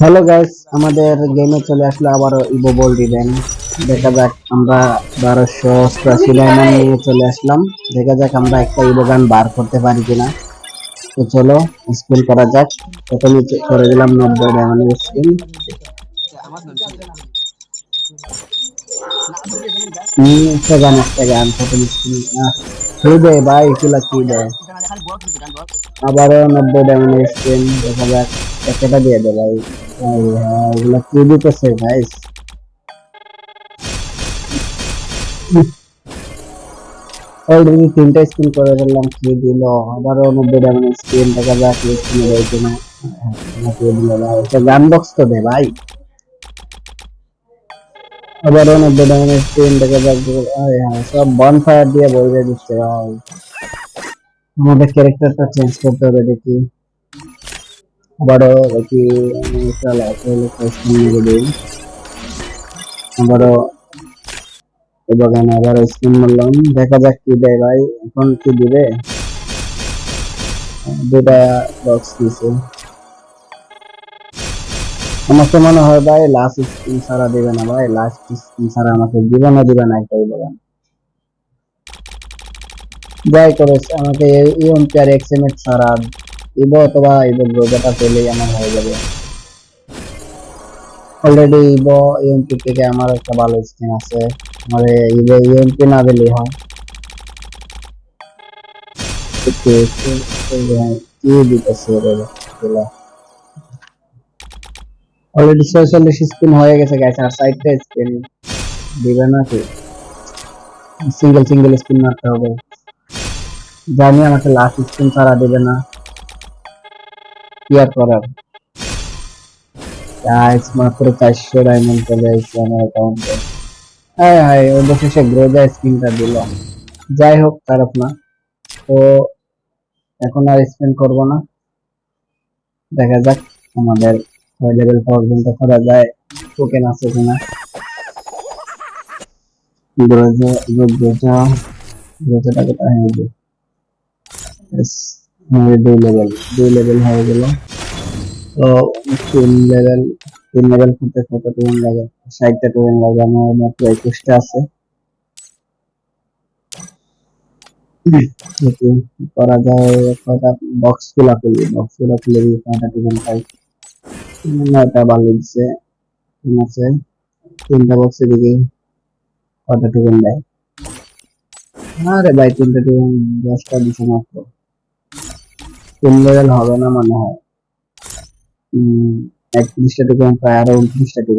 Hello guys আমাদের গেমে চলে আসলো আবারও ইভো বল দিবেন দেখা যাক আমরা বারোশো অষ্টআশি ডায়মন্ড নিয়ে চলে আসলাম। দেখা যাক আমরা একটা ইভো গান বার করতে পারি কিনা। তো চলো, স্পিন করা যাক। প্রথমে করে দিলাম নব্বই ডায়মন্ডের স্পিন একটা গান প্রথম স্পিন কি দেয় ভাই এগুলা কি দেয় আবারও নব্বই ডায়মন্ডের স্পিন দেখা যাক একটা দিয়ে দে ভাই। ভাই, হ্যাঁ, কি দিতেছে ভাই? অলরেডি তিনটা স্পিন করে ফেললাম কি দিল? আবারও নব্বই ডায়মন্ডের স্পিন দেখা যাক স্পিন দেয় কিনা দিল ভাই। এটা গান বক্স তো দে ভাই। আবারও নব্বই দেখা যাক আরে হ্যাঁ সব বন ফায়ার দিয়ে বইবে দিচ্ছে ভাই। আমাদের ক্যারেক্টারটা চেঞ্জ করতে হবে দেখি। আবারও দেখি লাইফ মেরে দিই আবারও এবার আবার স্পিন মারলাম। দেখা যাক কি দেয় ভাই, এখন কি দিবে? দুটা বক্স দিছে আমার তো মনে হয় ভাই লাস্ট স্পিন ছাড়া দিবে না ভাই লাস্ট স্পিন ছাড়া আমাকে দিবে না দিবে না এটাই বলেন যাই করে আমাকে এই অম্পিয়ার এক্সএমএট ছাড়া ইব অথবা ইব গ্রোজাটা পেলেই আমার হয়ে যাবে অলরেডি ইব ইএমপি থেকে আমার একটা ভালো স্কিন আছে আমার ইব ইএমপি না দিলেই হয় কি দিতেছে রে অলরেডি ছয়চল্লিশ স্পিন হয়ে গেছে গাইছে আর সাইডটা স্পিন দিবে না কি সিঙ্গেল সিঙ্গেল স্পিন মারতে হবে। জানি আমাকে লাস্ট স্পিন ছাড়া দেবে না। কি আর করার? গাইস মাত্র চারশো ডায়মন্ড চলে আসছে আমার অ্যাকাউন্টে হ্যাঁ হ্যাঁ অবশেষে গ্রোজা স্পিনটা দিল। যাই হোক, খারাপ না। তো এখন আর স্পিন করব না। দেখা যাক আমাদের ছয় লেভেল পর্যন্ত করা যায়। টোকেন আছে কিনা? দুই। দুই লেভেল হয়ে তো লেভেল লেভেল করতে কত লাগে? লাগে আছে। করা যায় বক্সগুলা খুলি বক্সগুলা খুলে দিয়ে টোকেন পাই? নয়টা ভালো দিচ্ছে আছে, তিনটা বক্সে দেখি কটা টোকেন দেয়? আরে ভাই, তিনটা টোকেন দশটা দিচ্ছে মাত্র। তিন লেভেল হবে না মনে হয়। একত্রিশটা টোকেন প্রায় আরও উনত্রিশটা টোকেন